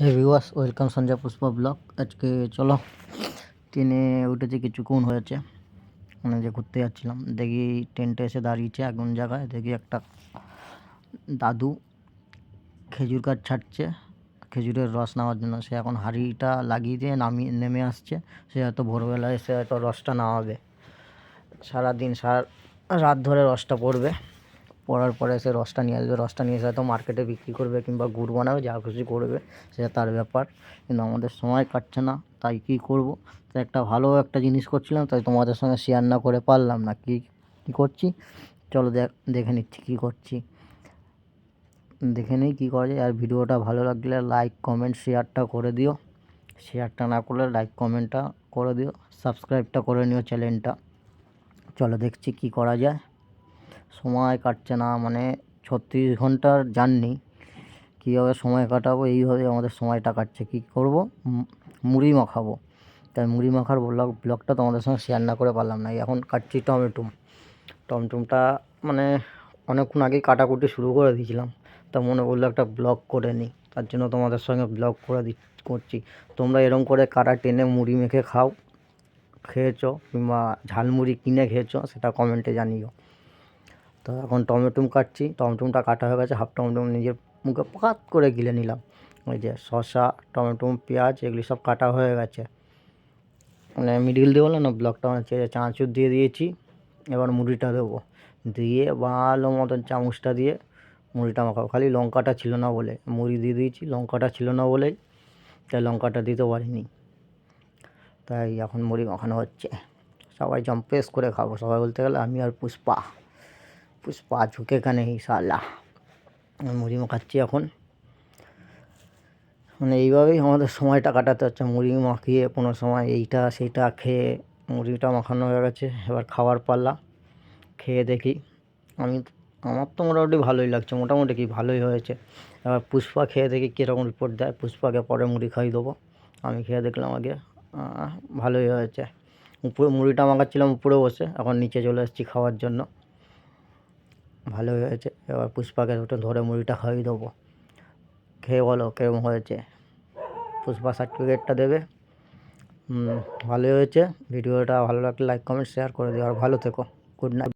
Hey viewers welcome Sanjay Pushpa blog আজকে চলো, ট্রেনে উঠেছি কিছুক্ষণ হয়েছে। মানে যে ঘুরতে যাচ্ছিলাম, দেখি ট্রেনটা এসে দাঁড়িয়েছে এমন জায়গায় দেখি একটা দাদু খেজুর গাছ ছাড়ছে। খেজুরের রস নেওয়ার জন্য সে এখন হাঁড়িটা লাগিয়ে দিয়ে নামিয়ে, নেমে আসছে। সে হয়তো ভোরবেলা এসে হয়তো রসটা নামাবে। সারাদিন সারা রাত ধরে রসটা পড়বে। পড়ার পরে সে রসটা নিয়ে আসবে। রসটা নিয়ে এসে হয়তো মার্কেটে বিক্রি করবে কিংবা গুড় বানাবে, যা খুশি করবে সেটা তার ব্যাপার। কিন্তু আমাদের সময় কাটছে না, তাই কী করব? তাই একটা ভালো একটা জিনিস করছিলাম, তাই তোমাদের সঙ্গে শেয়ার না করে পারলাম না। কী কী করছি? চলো দেখ দেখে নিচ্ছি কী করছি। দেখে নিই কী করা যায়। আর ভিডিওটা ভালো লাগলে লাইক কমেন্ট শেয়ারটা করে দিও। শেয়ারটা না করলে লাইক কমেন্টটা করে দিও। সাবস্ক্রাইবটা করে নিও চ্যানেলটা চলো দেখছি কী করা যায়। সময় কাটছে না মানে ছত্রিশ ঘণ্টার জার্নি কীভাবে সময় কাটাবো? এইভাবে আমাদের সময়টা কাটছে। কী করব? মুড়ি মাখাবো। তাই মুড়ি মাখার ব্লগ ব্লগটা তোমাদের সঙ্গে শেয়ার না করে পারলাম না। এখন কাটছি টমেটোম। টমটমটা মানে অনেকক্ষণ আগেই কাটাকুটি শুরু করে দিয়েছিলাম। তা মনে করল একটা ব্লগ করে নিই। তার জন্য তোমাদের সঙ্গে ব্লগ করে দি করছি। তোমরা এরম করে কাটা টেনে মুড়ি মেখে খাও, খেয়েছো কিংবা ঝালমুড়ি কিনে খেয়েছো, সেটা কমেন্টে জানিও। তো এখন টমেটোম কাটছি, টমেটোমটা কাটা হয়ে গেছে হাফ টমেটোম নিজের মুখে পাত করে গিলে নিলাম। ওই যে শসা, টমেটোম, পেঁয়াজ, এগুলি সব কাটা হয়ে গেছে। মানে মিডিল দিয়ে বললাম না ব্লকটা হচ্ছে চাঁচুর দিয়ে দিয়েছি, এবার মুড়িটা দেবো। দিয়ে ভালো মতন চামচটা দিয়ে মুড়িটা মাখাবো। খালি লঙ্কাটা ছিল না বলে, মুড়ি দিয়ে দিয়েছি, লঙ্কাটা ছিল না বলেই তাই লঙ্কাটা দিতে পারিনি। তাই এখন মুড়ি মাখানো হচ্ছে। সবাই জম্পেস করে খাব, সবাই বলতে গেলে আমি আর পুষ্পা। পুষ্পা ঝুঁকে কানে সালা মুড়ি মাখাচ্ছি এখন। মানে এইভাবেই আমাদের সময়টা কাটাতে হচ্ছে। মুড়ি মাখিয়ে কোনো সময় এইটা সেইটা খেয়ে মুড়িটা মাখানো হয়ে গেছে। এবার খাওয়ার পাল্লা খেয়ে দেখি। আমি আমার তো মোটামুটি ভালোই লাগছে। মোটামুটি কি ভালোই হয়েছে। এবার পুষ্পা খেয়ে দেখি কীরকম রিপোর্ট দেয়। পুষ্পাকে পরে মুড়ি খাইয়ে দেবো। আমি খেয়ে দেখলাম আগে ভালোই হয়েছে। উপরে মুড়িটা মাখাচ্ছিলাম উপরে বসে। এখন নিচে চলে এসেছি খাওয়ার জন্য। ভালোই হয়েছে। এবার পুষ্পাকে ওটা ধরে মুড়িটা খাইয়ে দেবো। খেয়ে বলো কেমন হয়েছে? পুষ্পা সার্টিফিকেটটা দেবে। ভালো ভালোই হয়েছে। ভিডিওটা ভালো লাগলে লাইক কমেন্ট শেয়ার করে দিও। আর ভালো থেকো। Good night